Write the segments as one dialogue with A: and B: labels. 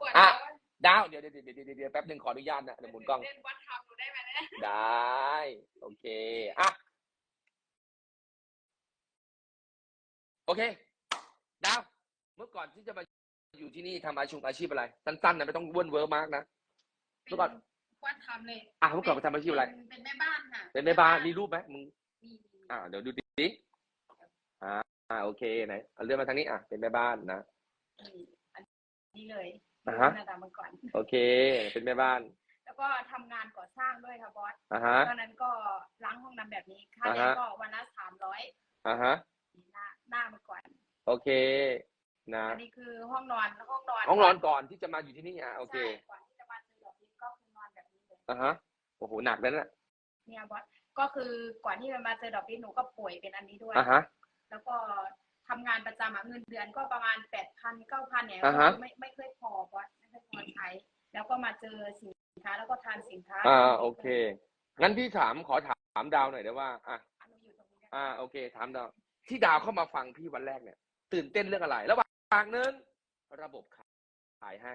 A: กวด
B: อะ
A: แล้ว
B: ดาวเดี๋ยวเดี๋ยวเดี๋ยวเดี๋ยวเดี๋ยวแป๊บหนึ่งขออนุญาตนะเดี๋ยวหมุนกล้อง
A: เล่นวัดทำหนูได้ไหมเนี่ย
B: ได้ โอเค อะ โอเค ดาว เมื่อก่อนที่จะมาอยู่ที่นี่ทำอาชีพอาชีพอะไร สั้นๆนะไม่ต้องเวิ้นเวอร์มากนะ เมื่อก่อน
A: วัดทำเลย
B: อะเมื่อก่อนไปทำอาชีพอะไร
A: เป็นเป็นแม่บ้านค่ะ
B: เป็นแม่บ้าน มีรูปไหมมึง
A: มีมี
B: อ่าเดี๋ยวดูดิอ่าอ่าโอเคไหนเอาเลื่อนมาทางนี้ อะ เป็นแม่บ้านนะ
A: มีอั นนี้เลย
B: อ่าฮะ
A: หน้าตาเมื่อก่อน
B: โอเค เป็นแม่บ้าน
A: แล้วก็ทำงานก่อสร้างด้วยค่ะบอส
B: อ่าฮะ
A: ตอนนั้นก็ล้างห้องน้ำแบบนี้ค่า
B: อ่า
A: แรง
B: ฮะ
A: ก็วันละสามร้อย
B: อ่าฮะ
A: หน้าหน้าเมื่อก่อน
B: โอเค นะ
A: อันนี้คือห้องนอนห้องนอน
B: ห้องนอนก่อนที่จะมาอยู่ที่นี่อะ โอเค
A: ใช่ก่อนที่จะมาซื้อดอกนี้ก็คือนอนแบบนี้เลย
B: อ่าฮะ โอ้โห หนักแล้วนะ
A: เนี่ยบอสก็คือก่อนที่จะมาเจอดอกนี้หนูก็ป่วยเป็นอันนี้ด้วย
B: อ่าฮะ
A: แล้วก็ ทำงานประจำอะเงินเดือนก็ประมาณแปดพันเก้าพันเนี่ย
B: อ่าฮะ
A: ก็ไม่ไม่เคยพอบอสไม่เคยพอใช้ แล้วก็มาเจอสินค้าแล้วก็ทานสินค้า
B: อ่าโอเค งั้นพี่ถามขอถามดาวหน่อยได้ว่าอะ
A: อันนี้อยู่ตรงนี้นะ
B: อ่าโอเค ถามดาว ที่ดาวเข้ามาฟังพี่วันแรกเนี่ย ตื่นเต้นเรื่องอะไร ระหว่างหนึงระบบขายให้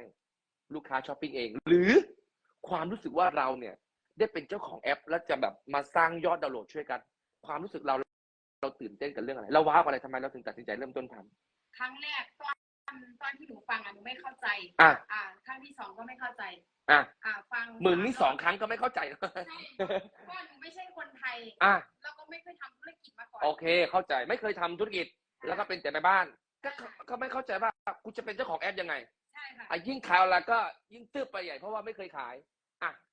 B: ลูกค้าช้อปปิ้งเอง หรือความรู้สึกว่าเราเนี่ย ได้เป็นเจ้าของแอป แล้วจะแบบมาสร้างยอดดาวน์โหลดช่วยกัน ความรู้สึกเรา เราตื่นเต้นกับเรื่องอะไร เราว้าวอะไรทำไมเราถึงตัดสินใจเริ่มต้นทำ
A: ครั้งแรกตอนตอนที่หนูฟังอะหนูไม่เข้าใจ
B: อะ
A: อ่าครั้งที่สองก็ไม่เข้าใจ
B: อะ
A: อ่าฟัง
B: มึงนี่สองครั้งก็ไม่เข้าใจ
A: ใช่เพราะว่าหนูไม่ใช่คนไทย
B: อะ
A: แล้วก็ไม่เคยทำธุรกิจมาก่อน
B: โอเค เข้าใจไม่เคยทำธุรกิจแล้วก็เป็นแต่แม่บ้านก็ก็ก็ไม่เข้าใจว่ากูจะเป็นเจ้าของแอปยังไไง
A: ใช่ค่ะ
B: อะยิ่งขายออนไลน์ก็ยิ่งตืบไปใหญ่เพราะว่าไม่เคยขายอะ
A: ก็คือพอ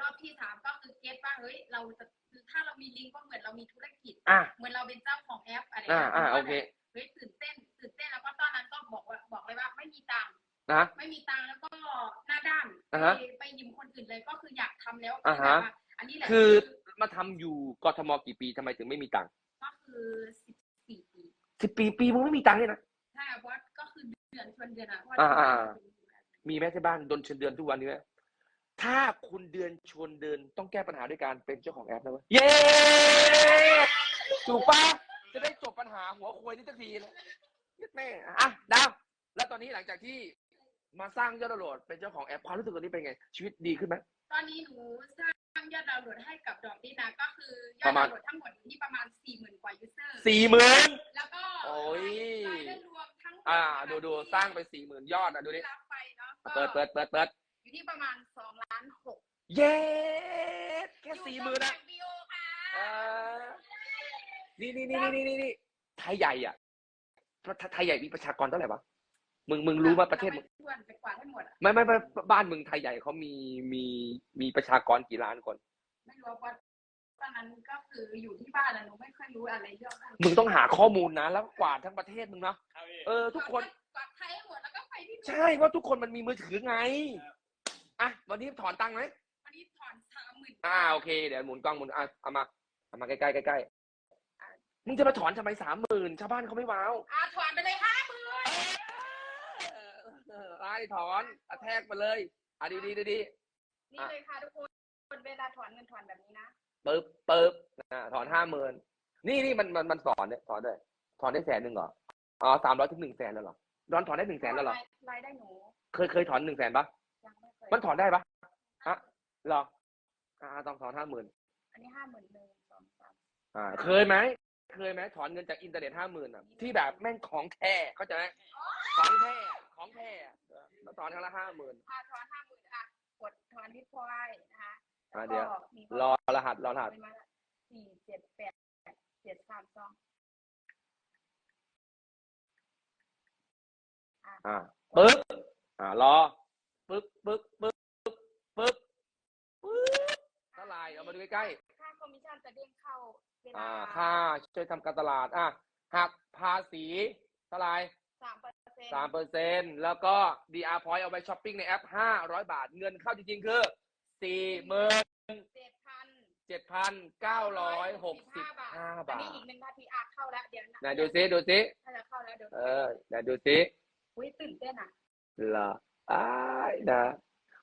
A: รอบที่สามก็คือเก็ตว่าเฮ้ยเราจะถ้าเรามีลิงก์ก็เหมือนเรามีธุรกิจ
B: อะ
A: เหมือนเราเป็นเจ้าของแอปอะไร
B: อ่า
A: เงี้ย
B: อ่า
A: หนู
B: โอ
A: ก็
B: เค
A: แบบเฮ้ยตื่นเต้นตื่นเต้นแล้วก็ตอนนั้นก็บอกว่าบอกเลยว่าไม่มีตังค์
B: นะ
A: ไม่มีตังค์แล้วก็หน้าด้าน
B: อ่าฮะ
A: ไปไปยืมคนอื่นเลยก็คืออยากทำแล้ว
B: อ่าฮะ
A: แบบว่าอันนี้แหละ
B: คือมาทำอยู่กทมกี่ปีทำไมถึงไม่มีตังค์
A: ก็คือสิบสี่ปี
B: สิบปีปีมึงไม่มีตังค์เลยนะ
A: ใช่เพราะว่าก็คือเดือนชวนเดือนอะเพระว่
B: อ่าอ่า
A: เดืน
B: มีแม่ที่บ้านโดนเชิญเดือนทุกวันนี้ไหม ถ้าคุณเดือนชวนเดินต้องแก้ปัญหาด้วยการเป็นเจ้าของแอปนะเว้ยเย้ถูกปะจะได้จบปัญหาหัวควยนี่สักทีนะยึดแม่อะดาวแล้วตอนนี้หลังจากที่มาสร้างยอดดาวน์โหลดเป็นเจ้าของแอปความรู้สึกตอนนี้เป็นไง ชีวิตดีขึ้นไหม
A: ตอนนี้หนูสร้างยอดดาวน์โหลดให้กับดอกดินะก็คือย
B: ป
A: อด
B: ระมา
A: ดา
B: ณ
A: วน์โหลดทั้งหมดอยู่ที่ประมาณสี่หมื่นกว่ายูเซอร์
B: สี่หมื่น
A: แล้วก็
B: โอ้ย
A: รายได้รวมทั้งหม
B: อ่า
A: นะคะ
B: ดูดู
A: ที่
B: สร้างไปสี่หมื่นยอดอะ ดูดิ
A: ที่รับไปเนาะ
B: เปิดเปิดเปิดเปิด
A: อยู่ที่ประมาณสองล้านหก
B: เย้แค่สี่หมื่นนะ
A: บิโอค่ะ
B: อ่านี่นี่นี่นี่นี่นี่ไทยใหญ่อะไทยใหญ่มีประชากรเท่าไหร่วะมึงมึงรู้ว่าประเทศมึง
A: ทวนไปกวาดให้หมดอะ
B: ไม่ไม่ไม่บ้านมึงไทยใหญ่เขามีมีมีประชากรกี่ล้านคน
A: ไม่รู้ว่าตอนนั้นก็คืออยู่ที่บ้านแล้วหนูไม่ค่อยรู้อะไรเรื่องนั้น
B: มึงต้องหาข้อมูลนะแล้วกวาดทั้งประเทศมึงเนาะเออ ทุกคน
A: กวาดไทยให้หมดแล้วก็ไปที่นู่น
B: ใช่ว่าทุกคนมันมีมือถือไงอะวันนี้ถอนตังค์ไหม
A: วันนี้ถอนสามหมื่น
B: อ่าโอเคเดี๋ยวหมุนกล้องหมุนอะเอามาเอามาใกล้ใกล้ใกล้ๆมึงจะมาถอนทำไมสามหมื่นชาวบ้านเขาไม่ว้าว
A: อ่าถอนไปเลยห้าหมื่น
B: เออไอ้ถอนกระแทกมาเลยอะดีดีดีดี
A: นี่เลยค่ะทุกคนคนเวลาถอนเงินถอนแบบนี้นะ
B: ปึ๊บปึ๊บอ่าถอนห้าหมื่นนี่นี่มันมันมันสอนเนี่ยสอนด้วยถอนได้แสนหนึ่งเหรออ๋อสามร้อยถึงหนึ่งแสนแล้วเหรอร้อนถอนได้หนึ่งแสนแล้วเหรอ
A: รายได้หนู
B: เคยเคยถอนหนึ่งแสนปะ
A: ยังไม่เคย
B: มันถอนได้ปะฮะเหรออ่าต้องถอนห้าหมื่น
A: อันนี้ห้าหมื่นหนึ่งสองสาม
B: อ่า เคยไหม เคยไหมถอนเงินจากอินเทอร์เน็ตห้าหมื่นอะ ที่แบบแม่งของแท้เข้าใจไหมของแท้ของแท้แล้วถอนครั้งละห้าหมื่น
A: อ่าถอนห้าหมื่นอะกดถอนที่พอยนะคะ
B: อ่าเดี๋ยว
A: แล้วก็มี
B: รอรหัสรอรหัส
A: ไปมาละสี่เจ็ดแปดเจ็ดสามสอง
B: อ่าปึ๊บอ่ารอปึ๊บปึ๊บปึ๊บปึ๊บปึ๊บปึ๊บ เท่าไหร่เอามาดูใกล้ๆ
A: ค่าคอมมิชชั่นจะเด้งเข้าเวลา
B: อ่าค่าช่วยทำการตลาดอะหักภาษีเท่าไหร่
A: สามเปอร์เซ็นต์
B: สามเปอร์เซ็นแล้วก็ DR point เอาไปช้อปปิ้งในแอปห้าร้อยบาทเงินเข้าจริงๆ คือสี่หมื่น
A: เจ็ดพัน
B: เจ็ดพันเก้าร้อยหกสิบห้า
A: อัน
B: บาท
A: นี้อีกหนึ่งนาทีอาเข้าแล้วเดี๋ยวนะ
B: ไหนดูซิดูซิ
A: ถ้าจะเข้าแล้วเดี๋ยว
B: เออไหนดูซิ
A: อุ้ยตื่นเต้นอะ
B: เหรออ้ายนะ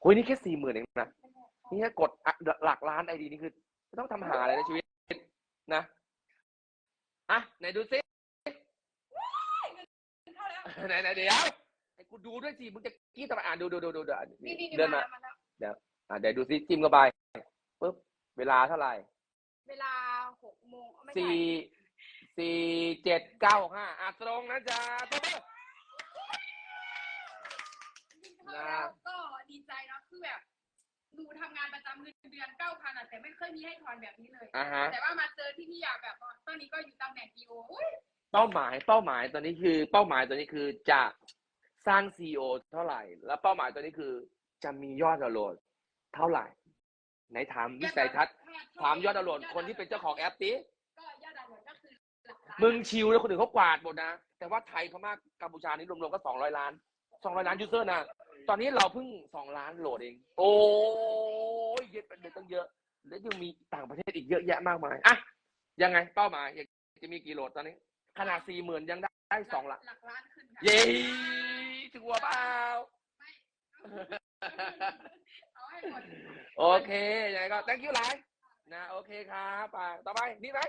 B: โอ้ยนี่แค่สี่หมื่นเองนะ นี่แค่กดหลักล้านไอดีนี่คือไม่ต้องทำหาอะไรในชีวิตนะอะไหนดูซิไหนไหนเดี๋ยวกูดูด้วยสิมึงจะกี้ทำไมอ่านดูดูดูดูดูอะ
A: นี่นี่
B: เดินมา
A: มาแล้ว
B: อะเดี๋ยวดูซิจิ้มเข้าไปปุ๊บเวลาเท่าไหร่
A: เวลาหกโมง
B: สี่สี่เจ็ดเก้าห้าอะตรงนะจ๊ะตบมือ
A: เข้าแล้วก็ดีใจเนาะคือแบบ หนูทำงานประจำเงินเดือนเก้าพันอะแต่ไม่เคยมีให้ทอนแบบนี้เลย
B: อะฮะ
A: แต่ว่ามาเจอที่พี่อยากแบบว่าตอนนี้ก็อยู่ตำแหน่ง PO อุ้ย
B: เป้าหมายเป้าหมายตัวนี้คือเป้าหมายตัวนี้คือจะสร้างซีอเท่าไหร่ แล้วเป้าหมายตัวนี้คือจะมียอดดาวน์โหลดเท่าไหร่ไหนถามวิสัยทัศน์ถามยอดดาวน์โหลดคนที่เป็นเจ้าของแอปติ
A: ก็ยอดดาวน์โหลดก็คือหลักล้าน
B: มึงชิวแล้วคนอื่นเขากวาดหมดนะ แต่ว่าไทยพม่ากัมพูชานี่รวมๆก็สองร้อยล้านสองร้อยล้านยูเซอร์นะ ตอนนี้เราเพิ่งสองล้านโหลดเอง โอ้ยเยอะเป็นเลยตั้งเยอะ แล้วยังมีต่างประเทศอีกเยอะแยะมากมายอะยังไงเป้าหมายอยากจะมีกี่โหลดตอนนี้ ขนาดสี่หมื่นยังได้ได้สองล้าน
A: หลักล้านขึ้นค่ะ
B: เย้ถึงหัวเปล่า
A: เอาให้หมด
B: โอเคยังไงก็ thank you หลายนะโอเคครับไปต่อไปนี่ไหม